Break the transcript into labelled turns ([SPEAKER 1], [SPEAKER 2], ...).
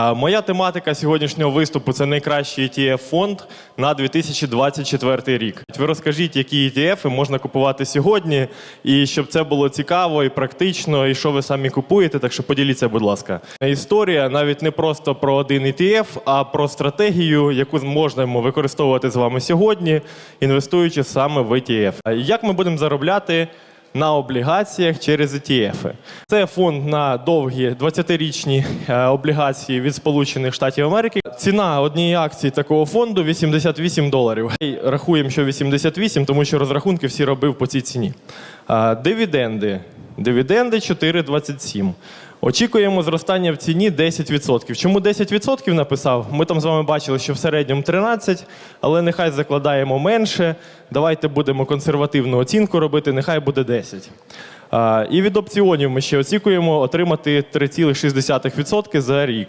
[SPEAKER 1] Моя тематика сьогоднішнього виступу це найкращий ETF фонд на 2024 рік. Ви розкажіть, які ETF можна купувати сьогодні, і щоб це було цікаво і практично, і що ви самі купуєте. Так що поділіться, будь ласка. Історія навіть не просто про один ETF, а про стратегію, яку можемо використовувати з вами сьогодні, інвестуючи саме в ETF. Як ми будемо заробляти? На облігаціях через ETF. Це фонд на довгі 20-річні е, облігації від Сполучених Штатів Америки. Ціна однієї акції такого фонду 88 доларів. І Рахуємо, що 88, тому що розрахунки всі робив по цій ціні. Е, Дивіденди. Дивіденди 4,27. Очікуємо зростання в ціні 10%. Чому 10% написав? Ми там з вами бачили, що в середньому 13, але нехай закладаємо менше. Давайте будемо консервативну оцінку робити, нехай буде 10. А, І від опціонів ми ще очікуємо отримати 3,6% за рік.